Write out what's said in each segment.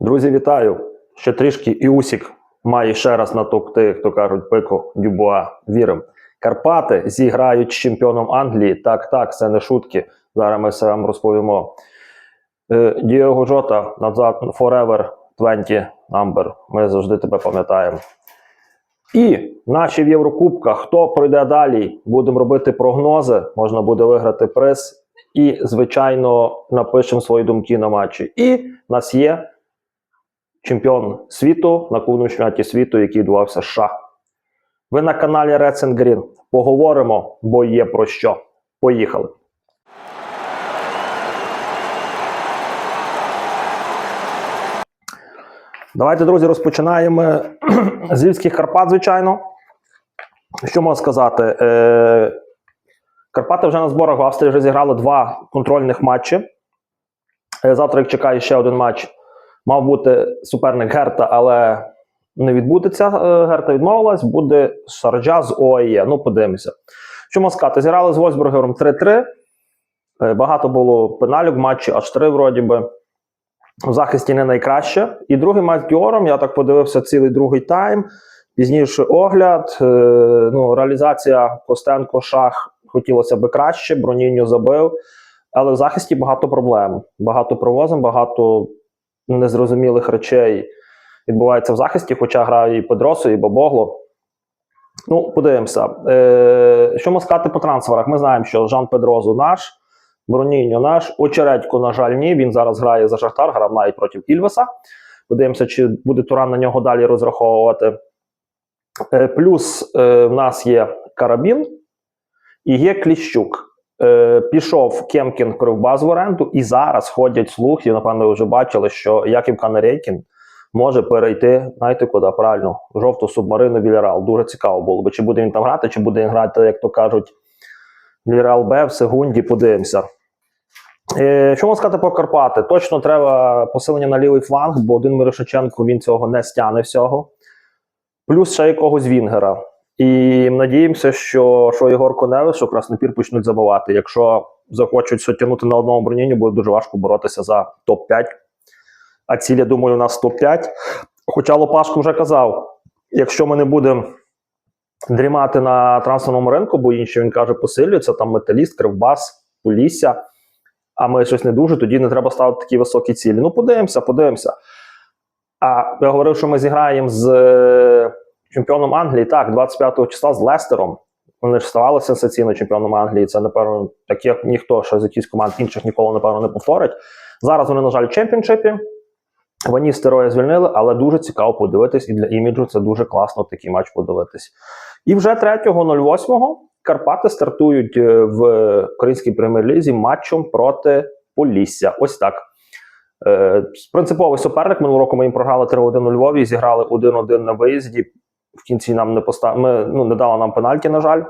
Друзі, вітаю! Ще трішки і Усік має ще раз натовкти, як то кажуть, пико Дюбуа. Вірим. Карпати зіграють з чемпіоном Англії. Так, так, це не шутки. Зараз ми все вам розповімо. Е, Дієго Жота назад Forever 20 number. Ми завжди тебе пам'ятаємо. І наші в Єврокубках, хто пройде далі, будемо робити прогнози, можна буде виграти приз. І, звичайно, напишемо свої думки на матчі. І в нас є чемпіон світу на клубному чемпіонаті світу, який відбувався в США. Ви на каналі Reds and Green. Поговоримо, бо є про що. Поїхали. Давайте, друзі, розпочинаємо з Львівських Карпат, звичайно. Що можна сказати? Е, Карпати вже на зборах в Австрії вже зіграли два контрольних матчі. Е, Завтра їх чекає ще один матч. Мав бути суперник Герта, але не відбудеться. Е, Герта відмовилась. Буде Шарджа з ОАЄ. Ну, подивимося. Що можна сказати? Зіграли з Вольсбургером 3-3. Е, Багато було пеналів в матчі, аж 3 вроді би. В захисті не найкраще. І другий матч Діором, я так подивився цілий другий тайм. Пізніше огляд. Е, ну, реалізація Костенко Шах хотілося би краще, Броніньо забив. Але в захисті багато проблем. Багато провозом, багато незрозумілих речей відбувається в захисті, хоча грає і Педросо, і Бабогло. Ну, подивимося. Е, що можна сказати по трансферах? Ми знаємо, що Жан Педрозу наш, Броніньо наш, Очередько, на жаль, ні. Він зараз грає за Шахтар, грав навіть проти Ільвеса. Подивимося, чи буде Туран на нього далі розраховувати. Е, плюс е, в нас є Карабін і є Кліщук. Е, пішов Кемкін Кривбас в оренду, і зараз ходять слухи. Напевно, ви вже бачили, що Яків Канарейкін може перейти, знаєте куди правильно, жовту субмарину Вільярал. Дуже цікаво було би, чи буде він там грати, чи буде він грати, як то кажуть, Вільярал Б в секунді. Подивимося. Е, що можна сказати про Карпати? Точно треба посилення на лівий фланг, бо один Мирошиченко він цього не стягне всього. Плюс ще якогось Вінгера. І надіємося, що, що Єгор Коневич, що Краснопір почнуть забивати. Якщо захочуть все тягнути на одному бронінні, буде дуже важко боротися за топ-5. А ціль, я думаю, у нас топ-5. Хоча Лопашко вже казав: якщо ми не будемо дрімати на трансферному ринку, бо інші він каже, посилюється, там металіст, кривбас, полісся, а ми щось не дуже, тоді не треба ставити такі високі цілі. Ну, подивимося, подивимося. А я говорив, що ми зіграємо з чемпіоном Англії, так, 25 числа з Лестером. Вони ж ставали сенсаційно чемпіоном Англії. Це, напевно, так як ніхто ще з якихось команд інших ніколи, напевно, не повторить. Зараз вони, на жаль, в чемпіоншипі. Вони стероя звільнили, але дуже цікаво подивитись, і для іміджу це дуже класно такий матч подивитись. І вже 3.08 Карпати стартують е, в українській прем'єр-лізі матчем проти Полісся. Ось так. Е, принциповий суперник. Минулого року ми їм програли 3-1 у Львові зіграли 1-1 на виїзді. В кінці нам не постав... ми, ну, не дала нам пенальті, на жаль.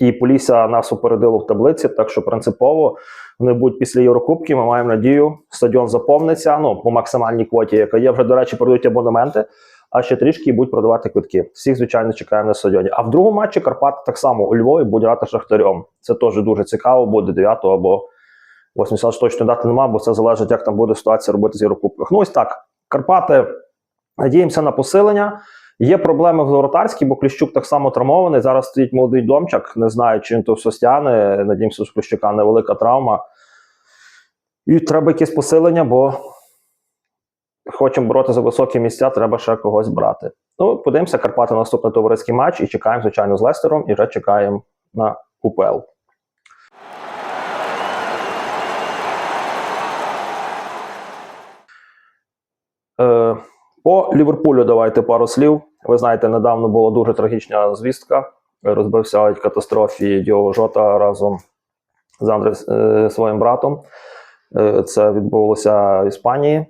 І Полісся нас упередило в таблиці, так що принципово вони будуть після Єврокубки. Ми маємо надію, стадіон заповниться ну, по максимальній квоті, яка є. Вже, до речі, продають абонементи, а ще трішки і будуть продавати квитки. Всіх, звичайно, чекаємо на стадіоні. А в другому матчі Карпати так само у Львові будуть грати Шахтарем. Це теж дуже цікаво, буде 9 або 80 точно дати немає, бо це залежить, як там буде ситуація робити з Єврокубках. Ну ось так. Карпати надіємося на посилення. Є проблеми в воротарській, бо Кліщук так само травмований. Зараз стоїть молодий домчак. Не знаю, чи він то стягне. Надіємося, що Кліщука невелика травма. І треба якесь посилення, бо хочемо боротися за високі місця, треба ще когось брати. Ну, подивимося, Карпати наступний товариський матч і чекаємо, звичайно, з Лестером, і вже чекаємо на УПЛ. Е, по Ліверпулю давайте пару слів. Ви знаєте, недавно була дуже трагічна звістка. Розбився в катастрофі Діого Жота разом з Андре е, своїм братом. Е, це відбулося в Іспанії.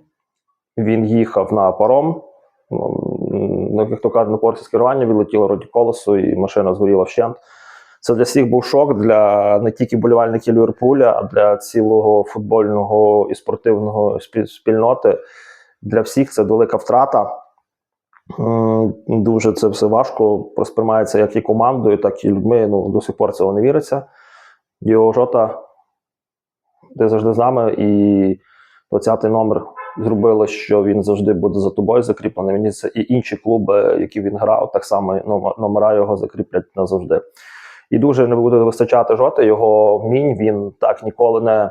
Він їхав на паром. Ну, як то кажуть, на порці з керування відлетіло роді колесо, і машина згоріла вщент. Це для всіх був шок для не тільки болівальників Ліверпуля, а для цілого футбольного і спортивного спіль- спільноти. Для всіх це велика втрата. Дуже це все важко сприймається як і командою, так і людьми. Ну, до сих пор цього не віриться. Діо Жота, ти завжди з нами, і 20-й номер зробили, що він завжди буде за тобою закріплений. Мені це і інші клуби, які він грав, так само номера його закріплять назавжди. І дуже не буде вистачати жоти його вмінь. Він так ніколи не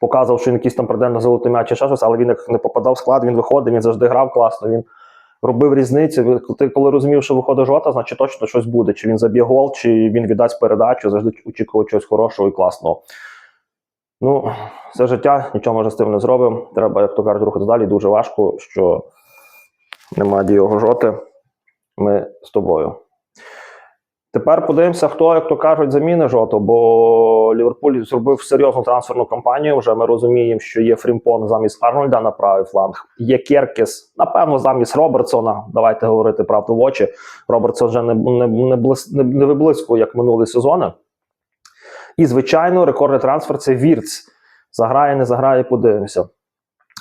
показував, що він якийсь там прийде на золотий м'яч чи ще щось, але він як не попадав в склад, він виходив, він завжди грав класно. Він робив різницю. Ти коли розумів, що виходить жота, значить точно щось буде. Чи він заб'є гол, чи він віддасть передачу, завжди очікував чогось хорошого і класного. Ну, це життя, нічого може з тим не зробимо. Треба, як то кажуть, рухати далі. Дуже важко, що нема Діого жоти. Ми з тобою. Тепер подивимося, хто, як то кажуть, заміни жоту, бо Ліверпуль зробив серйозну трансферну кампанію. Вже ми розуміємо, що є Фрімпон замість Арнольда на правий фланг. Є Керкіс, напевно, замість Робертсона. Давайте говорити правду в очі. Робертсон вже не, не, не, блис, не, не виблискує, як минулі сезони. І, звичайно, рекордний трансфер це Вірц. Заграє, не заграє, подивимося.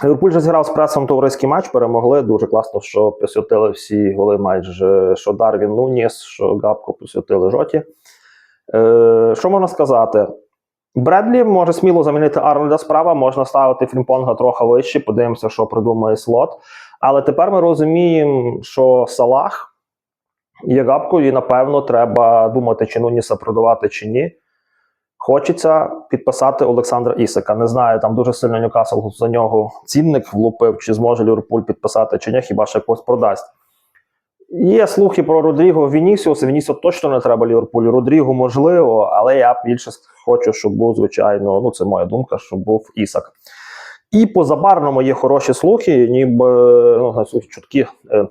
Ліверпуль вже зіграв з пресом товариський матч, перемогли. Дуже класно, що посвятили всі голи майже що Дарвін Нуніс, що Габко посвятили жоті. Е, що можна сказати? Бредлі може сміло замінити Арнольда справа, можна ставити Фрімпонга трохи вище, подивимося, що придумає слот. Але тепер ми розуміємо, що Салах є габкою, і напевно треба думати, чи Нуніса продавати, чи ні. Хочеться підписати Олександра Ісака. Не знаю, там дуже сильно Ньюкасл за нього цінник влупив, чи зможе Ліверпуль підписати, чи ні, хіба ще когось продасть. Є слухи про Родріго Вінісіуса. Вінісіус точно не треба Ліверпулю. Родріго можливо, але я більше хочу, щоб був, звичайно, ну це моя думка, щоб був Ісак. І по Забарному є хороші слухи, ніби ну, слухи чутки. е,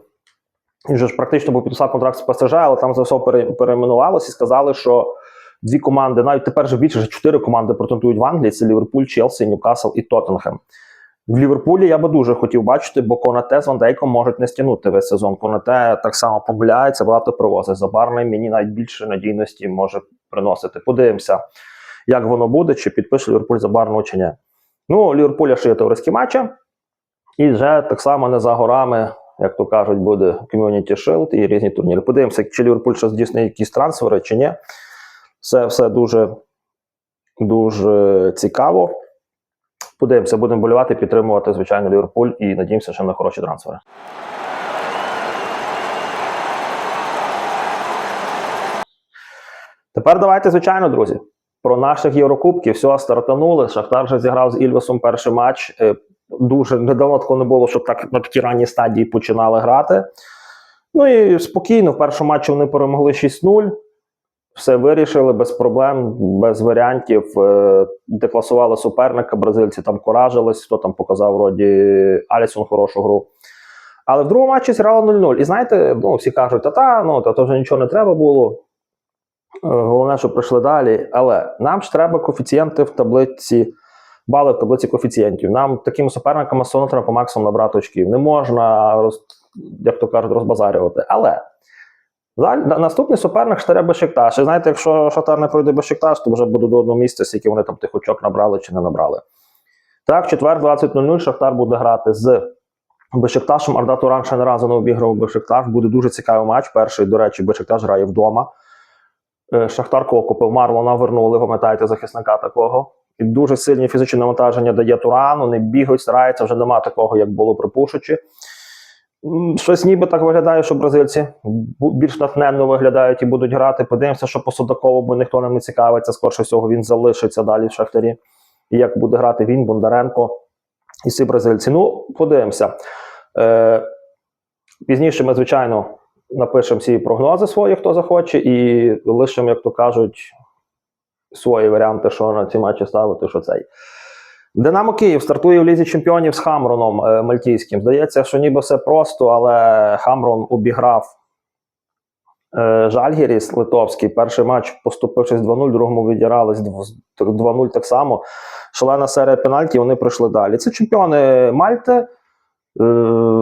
Він же ж практично був підписав контракт з ПСЖ, але там за все пере- перейменувалося і сказали, що дві команди, навіть тепер вже більше вже чотири команди претендують в Англії: це Ліверпуль, Челсі, Ньюкасл і Тоттенхем. В Ліверпулі я би дуже хотів бачити, бо Конате з Ван Дейком можуть не стягнути весь сезон. Конате так само помиляється, багато привозить. Забарний мені навіть більше надійності може приносити. Подивимося, як воно буде, чи підпише Ліверпуль Забарного чи ні. Ну, у Ліверпуля ще є товариські матчі, і вже так само не за горами, як то кажуть, буде Community Shield і різні турніри. Подивимося, чи Ліверпуль ще здійснить якісь трансфери, чи ні. Все, все дуже, дуже цікаво. Подивимося, будемо болювати, підтримувати, звичайно, Ліверпуль і надіємося ще на хороші трансфери. Тепер давайте, звичайно, друзі, про наших Єврокубків. Все, стартанули. Шахтар вже зіграв з Ільвесом перший матч. Е, Дуже недавно такого не було, щоб так на такій ранній стадії починали грати. Ну і спокійно, в першому матчі вони перемогли 6-0. Все вирішили без проблем, без варіантів. Е, Декласували суперника, бразильці там куражились, хто там показав вроді Алісон хорошу гру. Але в другому матчі зіграли 0-0. І знаєте, ну, всі кажуть, та-та, ну, та то вже нічого не треба було. Е, Головне, щоб пройшли далі. Але нам ж треба коефіцієнти в таблиці, бали в таблиці коефіцієнтів. Нам такими суперниками все одно треба по максимуму набрати очків. Не можна, як то кажуть, розбазарювати. Але наступний суперник Штаря Бешикташ. І знаєте, якщо Шахтар не пройде Бешикташ, то вже буде до одного місця, скільки вони там тих очок набрали чи не набрали. Так, четвер 20.00 Шахтар буде грати з Бешикташем. Арда Туран ще не разу не обіграв Бешикташ. Буде дуже цікавий матч. Перший, до речі, Бешикташ грає вдома. Е, Шахтар кого купив Марлона, вернули, пам'ятаєте, захисника такого. І дуже сильні фізичні навантаження дає Турану, не бігають, стараються, вже нема такого, як було при Пушичі. Щось ніби так виглядає, що бразильці більш натхненно виглядають і будуть грати. Подивимося, що по Судакову, бо ніхто не цікавиться. Скорше всього, він залишиться далі в Шахтарі. І як буде грати він, Бондаренко і всі бразильці. Ну, подивимося. Е, пізніше ми, звичайно, напишемо всі прогнози свої, хто захоче, і лишимо, як то кажуть, свої варіанти, що на ці матчі ставити, що цей. Динамо Київ стартує в Лізі Чемпіонів з Хамроном е, Мальтійським. Здається, що ніби все просто, але Хамрон обіграв е, Жальгіріс Литовський. Перший матч поступившись 2-0, другому відігрались 2-0 так само. Шалена серія пенальтів, вони пройшли далі. Це чемпіони Мальти. Е,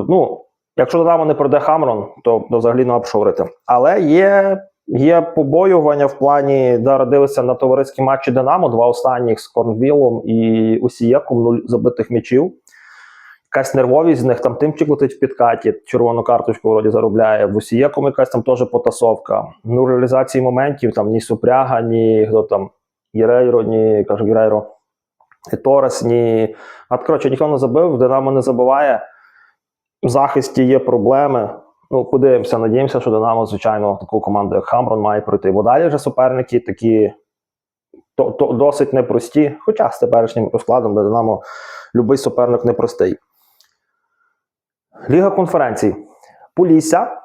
ну, якщо Динамо не пройде Хамрон, то взагалі не обшорити. Але є Є побоювання в плані зараз дивишся на товариські матчі Динамо, два останніх з Корнвілом і Усієком, нуль забитих м'ячів. Якась нервовість з них там тимчик летить в підкаті, червону карточку вроді заробляє. В Усієком якась там теж потасовка. Ну, реалізації моментів там ні Супряга, ні хто там Єрейро, ні кажу Єрейро. Торес, ні. А коротше, ніхто не забив, Динамо не забиває. В захисті є проблеми. Ну, подивимося, надіємося, що Динамо, звичайно, таку команду, як Хамрон, має пройти. Бо далі вже суперники такі то, то, досить непрості, хоча з теперішнім розкладом для Динамо любий суперник непростий. Ліга конференцій. Полісся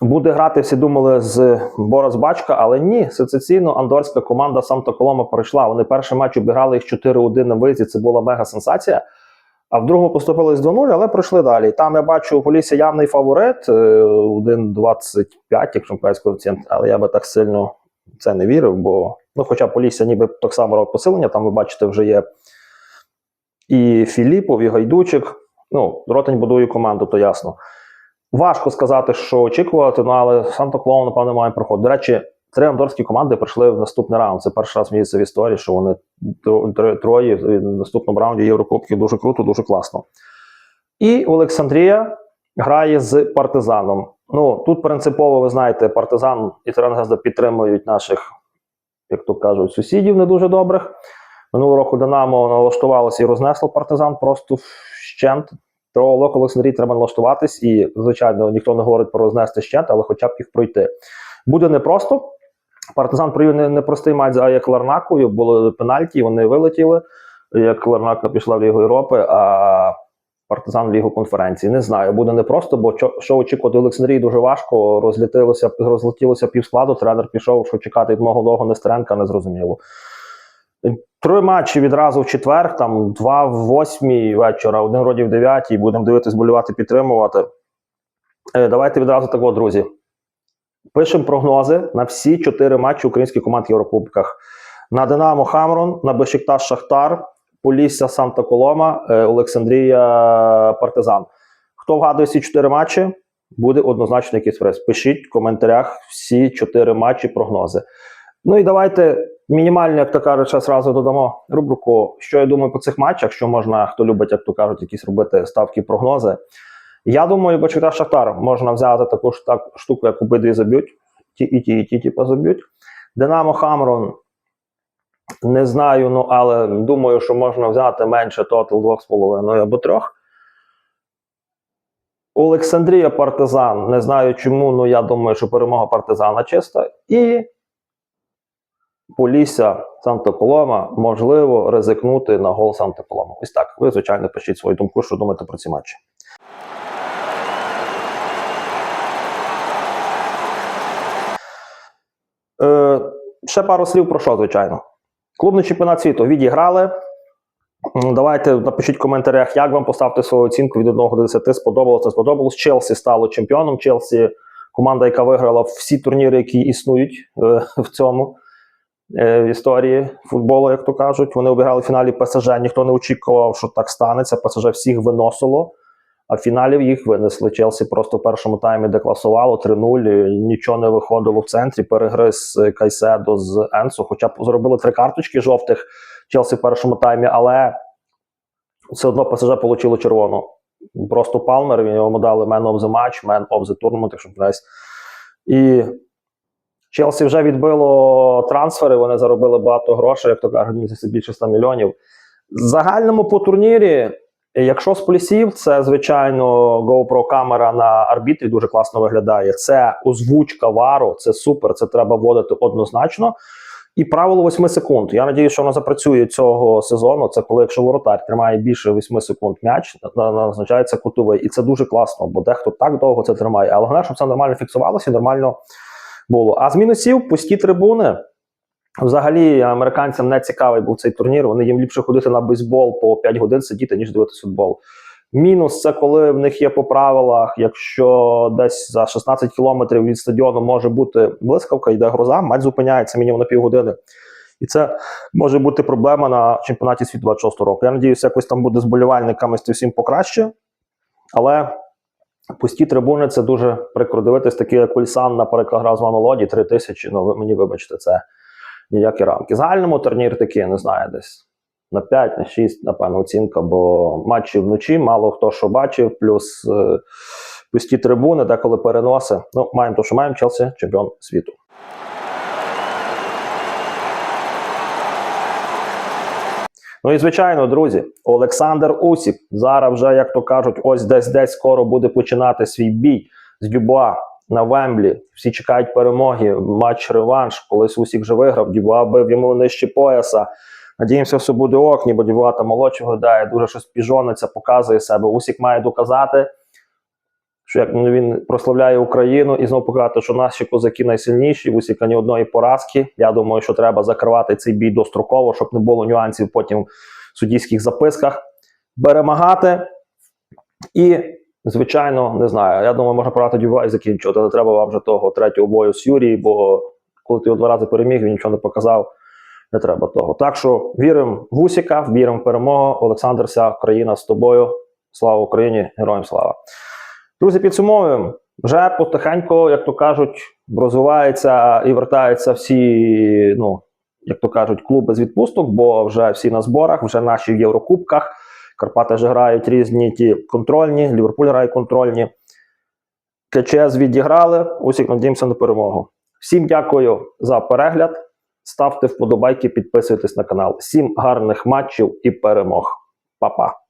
буде грати, всі думали, з Борис Бачка, але ні, сенсаційно андорська команда Санта Колома пройшла. Вони перший матч обіграли їх 4-1 на виїзді. Це була мега сенсація. А в другому поступили з 2-0, але пройшли далі. Там я бачу у Полісся явний фаворит е, 1,25, якщо правильно коефіцієнт, але я би так сильно це не вірив, бо ну, хоча Полісся ніби так само робить посилення, там ви бачите, вже є і Філіпов, і Гайдучик. Ну, Ротень будує команду, то ясно. Важко сказати, що очікувати, ну але Санта Клоун, напевно, має проходити. До речі, три андорські команди прийшли в наступний раунд. Це перший раз мені це в історії, що вони тро- тро- троє в наступному раунді Єврокубків. Дуже круто, дуже класно. І Олександрія грає з партизаном. Ну тут принципово, ви знаєте, партизан і Терангазда підтримують наших, як то кажуть, сусідів не дуже добрих. Минулого року Динамо налаштувалося і рознесло партизан просто вщент. То локо Олександрії треба налаштуватись, і, звичайно, ніхто не говорить про рознести щент, але хоча б їх пройти. Буде непросто. Партизан провів не- непростий матч за як Ларнакою, були пенальті, вони вилетіли. Як Ларнака пішла в Лігу Європи, а партизан в Лігу конференції. Не знаю, буде непросто, бо що, очікувати Олександрії дуже важко. Розлетілося, розлетілося півскладу. Тренер пішов, що чекати від мого довго Нестеренка, незрозуміло. Три матчі відразу в четвер, там два в восьмій вечора, один вроді в дев'ятій. Будемо дивитись, болювати, підтримувати. Е, давайте відразу так, друзі. Пишемо прогнози на всі чотири матчі українських команд в Єврокубках. На Динамо Хамрон, на Бешикташ Шахтар, Полісся Санта Колома, е, Олександрія Партизан. Хто вгадує всі чотири матчі, буде однозначно якийсь приз. Пишіть в коментарях всі чотири матчі, прогнози. Ну і давайте мінімально, як то кажуть, зразу додамо рубрику, що я думаю по цих матчах, що можна, хто любить, як то кажуть, якісь робити ставки, прогнози. Я думаю, Бачита Шахтар можна взяти таку ж так, штуку, як обидві заб'ють. Ті і ті, і ті, типу, заб'ють. Динамо Хамрон. Не знаю, ну але думаю, що можна взяти менше тотал 2,5 або 3. Олександрія Партизан. Не знаю чому, але я думаю, що перемога партизана чиста. І Полісся Санта Колома, можливо, ризикнути на гол Санта Колома. Ось так. Ви, звичайно, пишіть свою думку, що думаєте про ці матчі. Е, ще пару слів про що, звичайно. Клубний чемпіонат світу відіграли. Давайте напишіть в коментарях, як вам поставити свою оцінку від 1 до 10. Сподобалось, не сподобалось. Челсі стало чемпіоном. Челсі команда, яка виграла всі турніри, які існують е, в цьому е, в історії футболу, як то кажуть. Вони обіграли в фіналі ПСЖ. Ніхто не очікував, що так станеться. ПСЖ всіх виносило. А в фіналі їх винесли. Челсі просто в першому таймі декласувало 3-0, нічого не виходило в центрі. Перегриз е, Кайседо з Енсо, хоча б зробили три карточки жовтих Челсі в першому таймі, але все одно ПСЖ отримало червону. Просто Палмер, йому дали Man of the Match, Man of the Tournament, якщо помиляюсь. І Челсі вже відбило трансфери, вони заробили багато грошей, як то кажуть, більше 100 мільйонів. Загальному по турнірі, якщо з полісів, це звичайно GoPro камера на арбітрі дуже класно виглядає. Це озвучка вару, це супер, це треба вводити однозначно. І правило 8 секунд. Я надію, що воно запрацює цього сезону. Це коли, якщо воротар тримає більше 8 секунд м'яч, на- на- назначається кутовий. І це дуже класно, бо дехто так довго це тримає. Але головне, щоб це нормально фіксувалося і нормально було. А з мінусів пусті трибуни. Взагалі, американцям не цікавий був цей турнір. Вони їм ліпше ходити на бейсбол по 5 годин сидіти, ніж дивитися футбол. Мінус це коли в них є по правилах, якщо десь за 16 кілометрів від стадіону може бути блискавка, йде гроза, матч зупиняється мінімум на півгодини. І це може бути проблема на чемпіонаті світу 26 року. Я надіюся, якось там буде з болівальниками з всім покраще. Але пусті трибуни це дуже прикро дивитись, такі як Ульсан, наприклад, грав з Мамелоді 3 тисячі. Ну, ви мені вибачте, це ніякі рамки. Загальному турнір такий, не знаю, десь на 5, на 6, напевно, оцінка, бо матчі вночі, мало хто що бачив, плюс е, пусті трибуни, деколи переноси. Ну, маємо то, що маємо Челсі, чемпіон світу. Ну і звичайно, друзі, Олександр Усік зараз вже, як то кажуть, ось десь десь скоро буде починати свій бій з Дюбуа на Вемблі. Всі чекають перемоги. Матч реванш. Колись Усік вже виграв. Дюбуа бив йому нижче пояса. Надіємося, все буде ок, ніби Дюбуа там молодшого грає, дуже щось піжониться, показує себе. Усік має доказати, що як ну, він прославляє Україну і знову показати, що наші козаки найсильніші, в Усіка ні одної поразки. Я думаю, що треба закривати цей бій достроково, щоб не було нюансів потім в суддівських записках. Перемагати і, звичайно, не знаю. Я думаю, можна брати Дюба і закінчувати. Але треба вам вже того третього бою з Юрії, бо коли ти його два рази переміг, він нічого не показав. Не треба того. Так що віримо в Усіка, віримо в перемогу. Олександр, вся країна з тобою. Слава Україні! Героям слава! Друзі, підсумовуємо. Вже потихеньку, як то кажуть, розвиваються і вертаються всі, ну, як то кажуть, клуби з відпусток, бо вже всі на зборах, вже наші в Єврокубках. Карпати ж грають різні ті контрольні, Ліверпуль грає контрольні. КЧС відіграли. Усіх надіємося на перемогу. Всім дякую за перегляд. Ставте вподобайки, підписуйтесь на канал. Всім гарних матчів і перемог. Па-па.